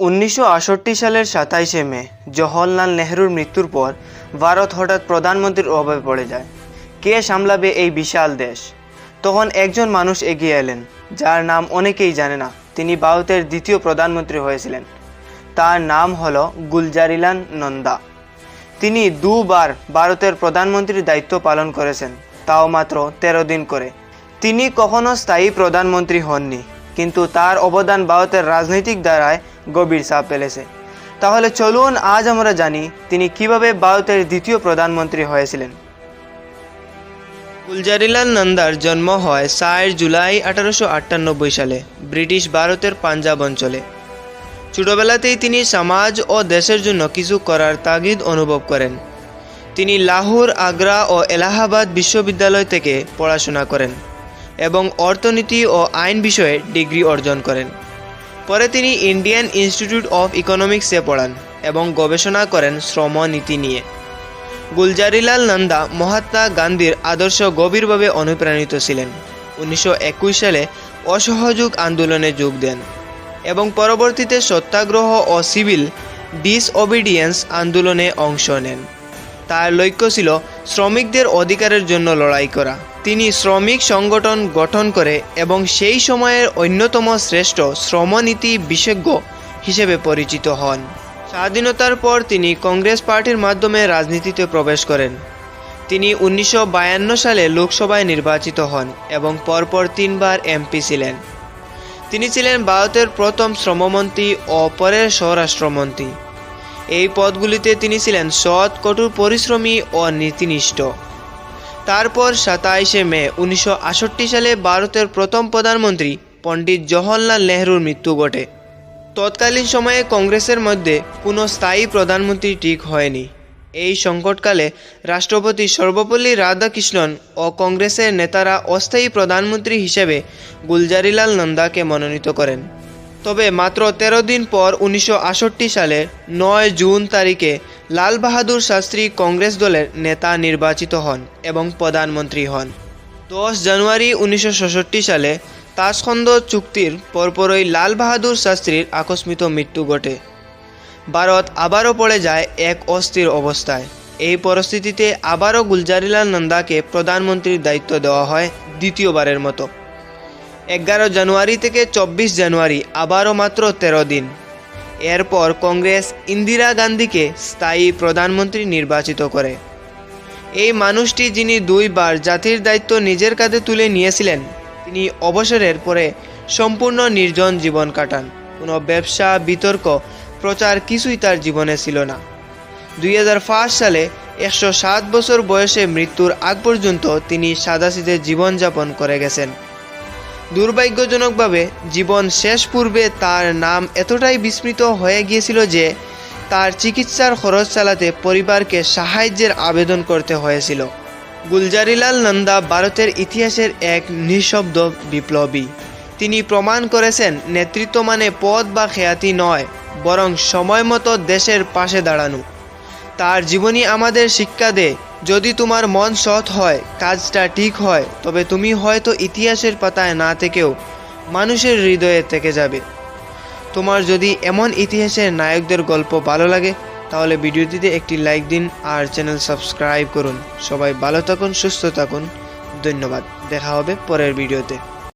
উনিশশো আটষট্টি সালের সাতাইশে মে, জওহরলাল নেহরুর মৃত্যুর পর ভারত হঠাৎ প্রধানমন্ত্রীর অভাবে পড়ে যায়। কে সামলাবে এই বিশাল দেশ? তখন একজন মানুষ এগিয়ে এলেন, যার নাম অনেকেই জানে না। তিনি ভারতের দ্বিতীয় প্রধানমন্ত্রী হয়েছিলেন। তার নাম হলো গুলজারিলাল নন্দা। তিনি দুবার ভারতের প্রধানমন্ত্রীর দায়িত্ব পালন করেছেন, তাও মাত্র তেরো দিন করে। তিনি কখনো স্থায়ী প্রধানমন্ত্রী হননি। কিন্তু তার অবদান ভারতের রাজনৈতিক দ্বারায় গভীর চাপ ফেলেছে। তাহলে চলুন আজ আমরা জানি তিনি কীভাবে ভারতের দ্বিতীয় প্রধানমন্ত্রী হয়েছিলেন। গুলজারিলাল নন্দার জন্ম হয় চার জুলাই আঠারোশো আটানব্বই সালে ব্রিটিশ ভারতের পাঞ্জাব অঞ্চলে। ছোটবেলাতেই তিনি সমাজ ও দেশের জন্য কিছু করার তাগিদ অনুভব করেন। তিনি লাহোর, আগ্রা ও এলাহাবাদ বিশ্ববিদ্যালয় থেকে পড়াশোনা করেন। এবং অর্থনীতি ও আইন বিষয়ে ডিগ্রি অর্জন করেন। পরে তিনি ইন্ডিয়ান ইনস্টিটিউট অফ ইকোনমিক্সে পড়ান এবং গবেষণা করেন শ্রম নীতি নিয়ে। গুলজারিলাল নন্দা মহাত্মা গান্ধীর আদর্শ গভীরভাবে অনুপ্রাণিত ছিলেন। উনিশশো একুশ সালে অসহযোগ আন্দোলনে যোগ দেন এবং পরবর্তীতে সত্যাগ্রহ ও সিভিল ডিসঅবিডিয়েন্স আন্দোলনে অংশ নেন। তার লক্ষ্য ছিল শ্রমিকদের অধিকারের জন্য লড়াই করা। তিনি শ্রমিক সংগঠন গঠন করে এবং সেই সময়ের অন্যতম শ্রেষ্ঠ শ্রমনীতি বিশেষজ্ঞ হিসেবে পরিচিত হন। স্বাধীনতার পর তিনি কংগ্রেস পার্টির মাধ্যমে রাজনীতিতে প্রবেশ করেন। তিনি উনিশশো বায়ান্ন সালে লোকসভায় নির্বাচিত হন এবং পরপর তিনবার এমপি ছিলেন। তিনি ছিলেন ভারতের প্রথম শ্রমমন্ত্রী ও পরের স্বরাষ্ট্রমন্ত্রী। এই পদগুলিতে তিনি ছিলেন সৎ, কঠোর, পরিশ্রমী ও নীতিনিষ্ঠ। তারপর সাতাইশে মে উনিশশো সালে ভারতের প্রথম প্রধানমন্ত্রী পণ্ডিত জওহরলাল নেহরুর মৃত্যু ঘটে। তৎকালীন সময়ে কংগ্রেসের মধ্যে কোনো স্থায়ী প্রধানমন্ত্রী ঠিক হয়নি। এই সংকটকালে রাষ্ট্রপতি সর্বপল্লী রাধাকৃষ্ণন ও কংগ্রেসের নেতারা অস্থায়ী প্রধানমন্ত্রী হিসেবে গুলজারিলাল নন্দাকে মনোনীত করেন। তবে মাত্র তেরো দিন পর উনিশশো সালে নয় জুন তারিখে লাল বাহাদুর শাস্ত্রী কংগ্রেস দলের নেতা নির্বাচিত হন এবং প্রধানমন্ত্রী হন। দশ জানুয়ারি উনিশশো সালে তাসখন্দ চুক্তির পরপরই লাল বাহাদুর শাস্ত্রীর আকস্মিক মৃত্যু ঘটে। ভারত আবারও পড়ে যায় এক অস্থির অবস্থায়। এই পরিস্থিতিতে আবারও গুলজারিলাল নন্দাকে প্রধানমন্ত্রীর দায়িত্ব দেওয়া হয় দ্বিতীয়বারের মতো। এগারো জানুয়ারি থেকে চব্বিশ জানুয়ারি, আবারও মাত্র তেরো দিন। এরপর কংগ্রেস ইন্দিরা গান্ধীকে স্থায়ী প্রধানমন্ত্রী নির্বাচিত করে। এই মানুষটি যিনি দুইবার জাতির দায়িত্ব নিজের কাঁধে তুলে নিয়েছিলেন, তিনি অবসরের পরে সম্পূর্ণ নির্জন জীবন কাটান। কোনো ব্যবসা, বিতর্ক, প্রচার কিছুই তার জীবনে ছিল না। দুই হাজার পাঁচ সালে একশো সাত বছর বয়সে মৃত্যুর আগ পর্যন্ত তিনি সাদাসিধে জীবনযাপন করে গেছেন। দুর্ভাগ্যজনকভাবে জীবন শেষ পূর্বে তার নাম এতটাই বিস্মৃত হয়ে গিয়েছিল যে তার চিকিৎসার খরচ চালাতে পরিবারকে সাহায্যের আবেদন করতে হয়েছিল। গুলজারিলাল নন্দা ভারতের ইতিহাসের এক নিঃশব্দ বিপ্লবী। তিনি প্রমাণ করেছেন নেতৃত্ব মানে পদ বা খ্যাতি নয়, বরং সময় মতো দেশের পাশে দাঁড়ানো। তার জীবনী আমাদের শিক্ষা দেয় যদি তোমার মন সৎ হয়, কাজটা ঠিক হয়, তবে তুমি হয়তো ইতিহাসের পাতায় না থেকেও মানুষের হৃদয়ে থেকে যাবে। তোমার যদি এমন ইতিহাসের নায়কদের গল্প ভালো লাগে, তাহলে ভিডিওটিতে একটি লাইক দিন আর চ্যানেল সাবস্ক্রাইব করুন। সবাই ভালো থাকুন, সুস্থ থাকুন। ধন্যবাদ। দেখা হবে পরের ভিডিওতে।